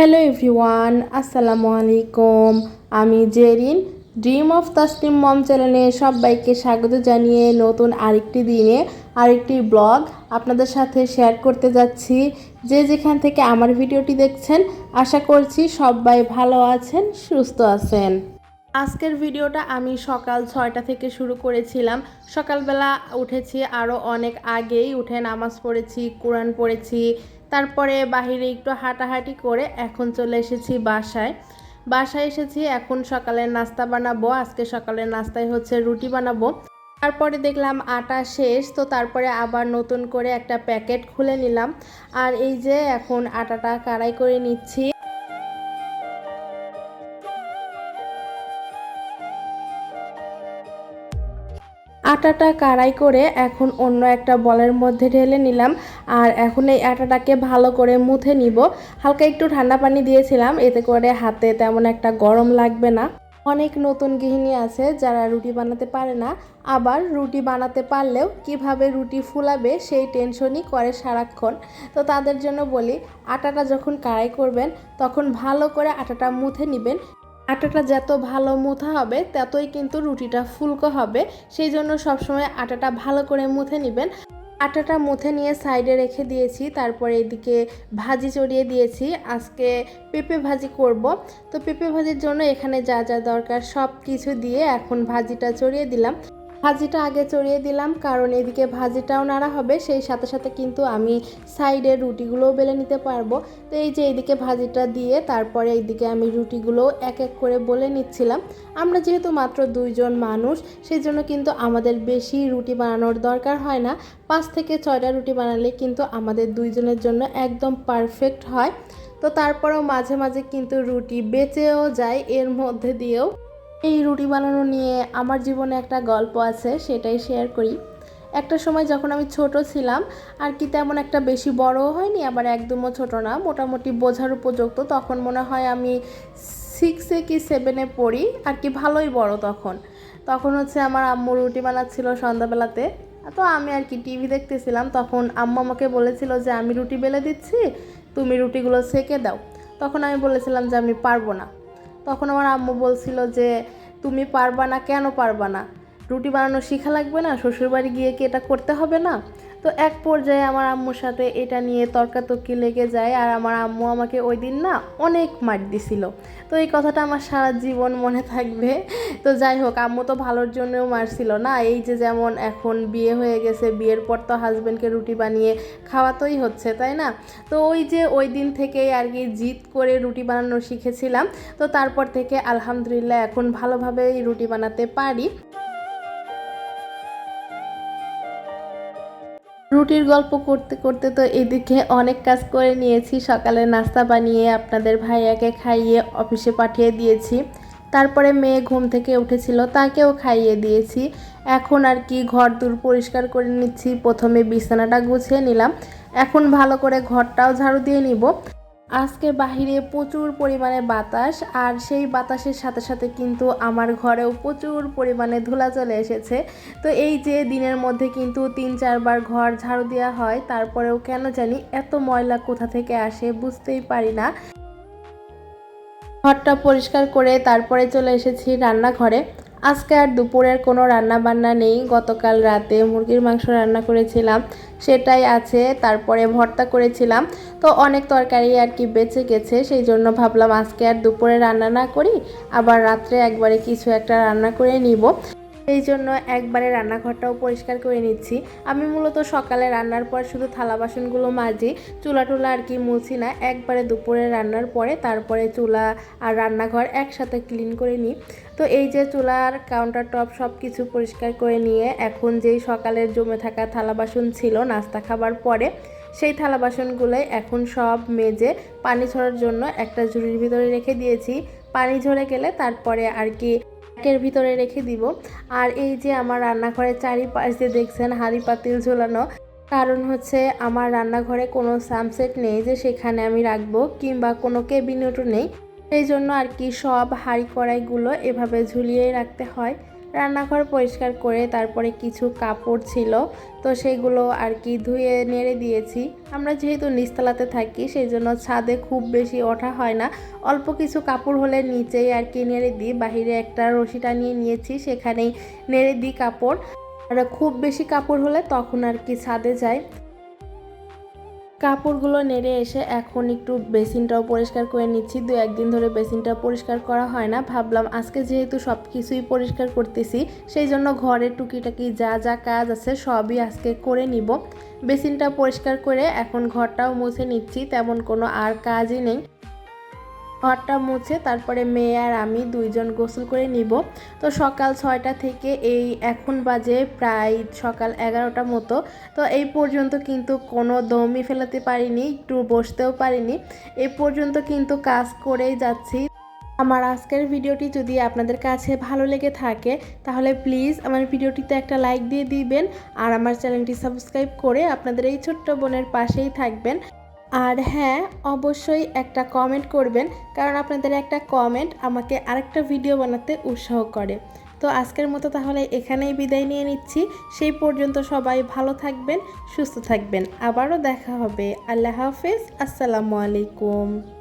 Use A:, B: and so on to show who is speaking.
A: Hello everyone আসসালামু আলাইকুম। আমি জেরিন ড্রিম অফ তাসলিম মম চ্যানেলে সবাইকে স্বাগত জানিয়ে নতুন আরেকটি দিনে আরেকটি ব্লগ আপনাদের সাথে শেয়ার করতে যাচ্ছি। যে যেখান থেকে আমার ভিডিওটি দেখছেন, আশা করছি সবাই ভালো আছেন, সুস্থ আছেন। আজকের ভিডিওটা আমি সকাল ছয়টা থেকে শুরু করেছিলাম। সকালবেলা উঠেছি আরও অনেক আগেই উঠে নামাজ পড়েছি, কোরআন পড়েছি তারপরে বাহিরে একটু হাঁটাহাঁটি করে এখন চলে এসেছি বাসায়। বাসায় এসেছি, এখন সকালের নাস্তা বানাবো, আজকে সকালের নাস্তায় হচ্ছে রুটি বানাবো। তারপরে দেখলাম আটা শেষ, তো তারপরে আবার নতুন করে একটা প্যাকেট খুলে নিলাম। আর এই যে এখন আটাটা কাড়াই করে নিচ্ছি। আটাটা কারাই করে এখন অন্য একটা বলের মধ্যে ঢেলে নিলাম। আর এখন এই আটাটাকে ভালো করে মুথে নিব। হালকা একটু ঠান্ডা পানি দিয়েছিলাম, এতে করে হাতে তেমন একটা গরম লাগবে না। অনেক নতুন গৃহিণী আছে যারা রুটি বানাতে পারে না। আবার রুটি বানাতে পারলেও কীভাবে রুটি ফুলাবে সেই টেনশনই করে সারাক্ষণ। তো তাদের জন্য বলি, আটাটা যখন কারাই করবেন, তখন ভালো করে আটাটা মুথে নেবেন। আটাটা যত ভালো মুথা হবে, ততই কিন্তু রুটিটা ফুলকো হবে। সেই জন্য সবসময় আটাটা ভালো করে মুথে নেবেন। আটাটা মুথে নিয়ে সাইডে রেখে দিয়েছি, তারপরে এদিকে ভাজি চড়িয়ে দিয়েছি। আজকে পেঁপে ভাজি করব। তো পেঁপে ভাজির জন্য এখানে যা যা দরকার সব কিছু দিয়ে এখন ভাজিটা চড়িয়ে দিলাম। ভাজিটা আগে চড়িয়ে দিলাম, কারণ এদিকে ভাজিটাও নাড়া হবে, সেই সাথে সাথে কিন্তু আমি সাইডে রুটিগুলোও বেলে নিতে পারব। তো এই যে এইদিকে ভাজিটা দিয়ে তারপরে এইদিকে আমি রুটিগুলো এক এক করে বলে নিচ্ছিলাম। আমরা যেহেতু মাত্র দুইজন মানুষ সেই জন্য কিন্তু আমাদের বেশি রুটি বানানোর দরকার হয় না। পাঁচ থেকে ছয়টা রুটি বানালে কিন্তু আমাদের দুইজনের জন্য একদম পারফেক্ট হয়। তো তারপরেও মাঝে মাঝে কিন্তু রুটি বেঁচেও যায়, এর মধ্যে দিয়েও। এই রুটি বানানো নিয়ে আমার জীবনে একটা গল্প আছে, সেটাই শেয়ার করি। একটা সময় যখন আমি ছোট ছিলাম, আর কি তেমন একটা বেশি বড় হয়নি, আবার একদমও ছোট না, মোটামুটি বোঝার উপযুক্ত, তখন মনে হয় আমি সিক্সে কি সেভেনে পড়ি, আর কি ভালোই বড় তখন। তখন হচ্ছে আমার আম্মু রুটি বানাচ্ছিল সন্ধ্যাবেলাতে, তো আমি আর কি টিভি দেখতেছিলাম, তখন আম্মু আমাকে বলেছিল যে, আমি রুটি বেলে দিচ্ছি, তুমি রুটিগুলো সেকে দাও। তখন আমি বলেছিলাম যে, আমি পারব না। তখন আমার আম্মু বলছিল যে তুমি পারবা না কেন পারবা না? রুটি বানানো শেখা লাগবে না, শ্বশুরবাড়ি গিয়ে কি এটা করতে হবে না? তো এক পর্যায়ে আমার আম্মুর সাথে এটা নিয়ে তর্কাতর্কি লেগে যায় আর আমার আম্মু আমাকে ওই দিন না অনেক মার দিছিল। তো এই কথাটা আমার সারা জীবন মনে থাকবে। তো যাই হোক, আম্মু তো ভালোর জন্যও মারছিল না। এই যে যেমন এখন বিয়ে হয়ে গেছে, বিয়ের পর তো হাজব্যান্ডকে রুটি বানিয়ে খাওয়াতেই হচ্ছে, তাই না? তো ওই যে ওই দিন থেকেই আর কি জিদ করে রুটি বানানো শিখেছিলাম। তো তারপর থেকে আলহামদুলিল্লাহ এখন ভালোভাবেই রুটি বানাতে পারি। রুটির গল্প করতে করতে তো এদিকে অনেক কাজ করে নিয়েছি। সকালে নাস্তা বানিয়ে আপনাদের ভাইয়াকে খাইয়ে অফিসে পাঠিয়ে দিয়েছি। তারপরে মেয়ে ঘুম থেকে উঠেছিল, তাকেও খাইয়ে দিয়েছি। এখন আর কি ঘর দূর পরিষ্কার করে নিচ্ছি। প্রথমে বিছানাটা গুছিয়ে নিলাম। এখন ভালো করে ঘরটাও ঝাড়ু দিয়ে নিব। আজকে বাহিরে প্রচুর পরিমাণে বাতাস, আর সেই বাতাসের সাথে সাথে কিন্তু আমার ঘরেও প্রচুর পরিমাণে ধুলা চলে এসেছে। তো এই যে দিনের মধ্যে কিন্তু তিন চারবার ঘর ঝাড়ু দেওয়া হয়, তারপরেও কেন জানি এত ময়লা কোথা থেকে আসে বুঝতেই পারি না। ঘরটা পরিষ্কার করে তারপরে চলে এসেছি রান্নাঘরে। আজকে আর দুপুরের কোনো রান্না বান্না নেই। গতকাল রাতে মুরগির মাংস রান্না করেছিলাম, সেটাই আছে। তারপরে ভর্তা করেছিলাম। তো অনেক তরকারি আর কি বেঁচে গেছে, সেই জন্য ভাবলাম আজকে আর দুপুরে রান্না না করি, আবার রাত্রে একবারে কিছু একটা রান্না করে নিব। সেই জন্য একবারে রান্নাঘরটাও পরিষ্কার করে নিচ্ছি। আমি মূলত সকালে রান্নার পর শুধু থালা বাসনগুলো মাজি, চুলা টুলা আর কি মুছি না, একবারে দুপুরে রান্নার পরে তারপরে চুলা আর রান্নাঘর একসাথে ক্লিন করে নিই। তো এই যে চুলার কাউন্টার টপ সব কিছু পরিষ্কার করে নিয়ে এখন যেই সকালের জমে থাকা থালা বাসন ছিল নাস্তা খাবার পরে, সেই থালা বাসনগুলোই এখন সব মেজে পানি ঝরার জন্য একটা ঝুড়ির ভিতরে রেখে দিয়েছি। পানি ঝরে গেলে তারপরে আর কি এর ভিতরে রেখে দিব। আর এই যে আমার রান্নাঘরের চারিপাশে দেখছেন হাঁড়ি পাতিল ঝোলানো, কারণ হচ্ছে আমার রান্নাঘরে কোনো সামসেট নেই যে সেখানে আমি রাখব কিংবা কোনো কেবিনেটও নেই। সেই জন্য আর কি সব হাঁড়ি কড়াইগুলো এভাবে ঝুলিয়ে রাখতে হয়। রান্নাঘর পরিষ্কার করে তারপরে কিছু কাপড় ছিল, তো সেগুলো আর কি ধুয়ে নেড়ে দিয়েছি। আমরা যেহেতু নিচতলাতে থাকি সেই জন্য ছাদে খুব বেশি ওঠা হয় না। অল্প কিছু কাপড় হলে নিচেই আর কি নেড়ে দিই, বাহিরে একটা রশি টানিয়ে নিয়েছি, সেখানেই নেড়ে দিই কাপড়। আর খুব বেশি কাপড় হলে তখন আর কি ছাদে যায় কাপড়গুলো নেড়ে এসে এখন একটু বেসিনটাও পরিষ্কার করে নিচ্ছি। দু একদিন ধরে বেসিনটা পরিষ্কার করা হয় না। ভাবলাম আজকে যেহেতু সব কিছুই পরিষ্কার করতেছি, সেই জন্য ঘরের টুকিটাকি যা যা কাজ আছে সবই আজকে করে নিব। বেসিনটা পরিষ্কার করে এখন ঘরটাও মুছে নিচ্ছি, তেমন কোনো আর কাজই নেই। ঘরটা মুছে তারপরে মেয়ে আর আমি দুইজন গোসল করে নিব। তো সকাল ছয়টা থেকে এই এখন বাজে প্রায় সকাল এগারোটা মতো। তো এই পর্যন্ত কিন্তু কোনো দমই ফেলাতে পারিনি, একটু বসতেও পারিনি। এই পর্যন্ত কিন্তু কাজ করেই যাচ্ছি। আমার আজকের ভিডিওটি যদি আপনাদের কাছে ভালো লেগে থাকে, তাহলে প্লিজ আমার ভিডিওটিতে একটা লাইক দিয়ে দিবেন। আর আমার চ্যানেলটি সাবস্ক্রাইব করে আপনাদের এই ছোট্ট বোনের পাশেই থাকবেন। আর হ্যাঁ অবশ্যই একটা কমেন্ট করবেন, কারণ আপনাদের একটা কমেন্ট আমাকে আরেকটা ভিডিও বানাতে উৎসাহ করে। তো আজকের মতো তাহলে এখানেই বিদায় নিয়ে নিচ্ছি। সেই পর্যন্ত সবাই ভালো থাকবেন, সুস্থ থাকবেন। আবারও দেখা হবে। আল্লাহ হাফিজ। আসসালামু আলাইকুম।